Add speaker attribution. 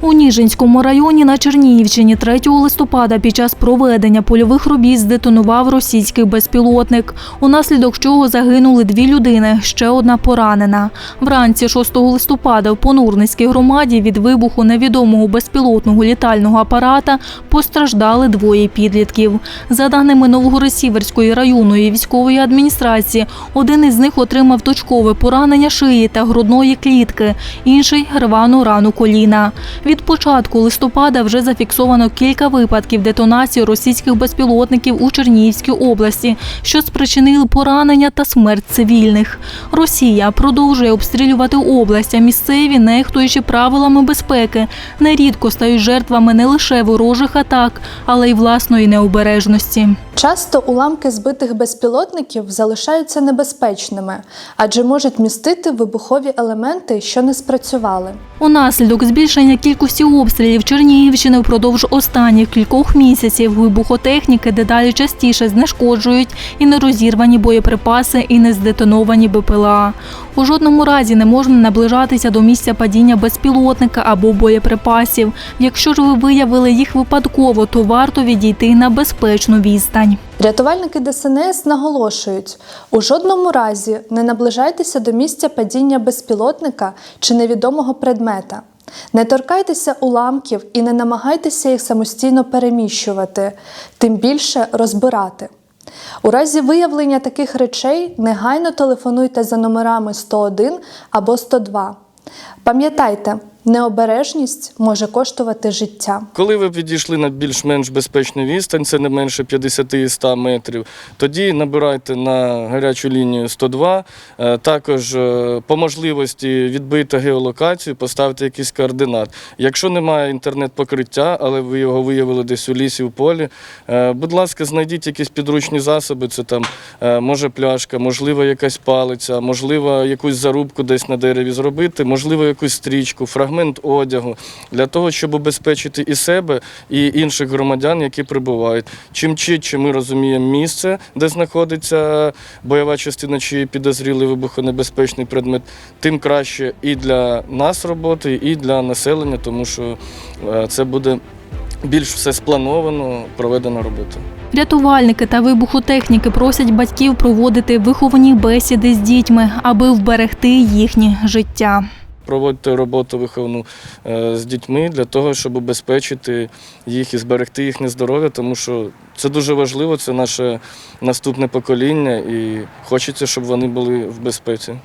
Speaker 1: У Ніжинському районі на Чернігівщині 3 листопада під час проведення польових робіт здетонував російський безпілотник, унаслідок чого загинули дві людини, ще одна поранена. Вранці 6 листопада в Понурницькій громаді від вибуху невідомого безпілотного літального апарата постраждали двоє підлітків. За даними Новгород-Сіверської районної військової адміністрації, один із них отримав точкове поранення шиї та грудної клітки, інший рвану рану коліна. Від початку листопада вже зафіксовано кілька випадків детонації російських безпілотників у Чернігівській області, що спричинили поранення та смерть цивільних. Росія продовжує обстрілювати область, а місцеві, нехтуючи правилами безпеки, нерідко стають жертвами не лише ворожих атак, але й власної необережності.
Speaker 2: Часто уламки збитих безпілотників залишаються небезпечними, адже можуть містити вибухові елементи, що не спрацювали.
Speaker 1: Унаслідок збільшення кількості обстрілів Чернігівщини впродовж останніх кількох місяців вибухотехніки дедалі частіше знешкоджують і нерозірвані боєприпаси, і не здетоновані БПЛА. У жодному разі не можна наближатися до місця падіння безпілотника або боєприпасів. Якщо ж ви виявили їх випадково, то варто відійти на безпечну відстань.
Speaker 2: Рятувальники ДСНС наголошують: у жодному разі не наближайтеся до місця падіння безпілотника чи невідомого предмета. Не торкайтеся уламків і не намагайтеся їх самостійно переміщувати, тим більше розбирати. У разі виявлення таких речей негайно телефонуйте за номерами 101 або 102. Пам'ятайте, необережність може коштувати життя.
Speaker 3: Коли ви підійшли на більш-менш безпечну відстань, це не менше 50-100 метрів, тоді набирайте на гарячу лінію 102. Е, Також е, по можливості відбийте геолокацію, поставте якийсь координат. Якщо немає інтернет-покриття, але ви його виявили десь у лісі, у полі, е, будь ласка, знайдіть якісь підручні засоби. Це там може пляшка, можливо, якась палиця, можливо, якусь зарубку десь на дереві зробити, можливо, якусь стрічку, фрагмент одягу для того, щоб убезпечити і себе, і інших громадян, які прибувають. Чим чітче ми розуміємо місце, де знаходиться бойова частина чи підозрілий вибухонебезпечний предмет, тим краще і для нас роботи, і для населення, тому що е, це буде більш все сплановано, проведена робота.
Speaker 1: Рятувальники та вибухотехніки просять батьків проводити виховані бесіди з дітьми, аби вберегти їхнє життя.
Speaker 3: Проводити роботу виховну е, з дітьми для того, щоб убезпечити їх і зберегти їхнє здоров'я, тому що це дуже важливо, це наше наступне покоління, і хочеться, щоб вони були в безпеці.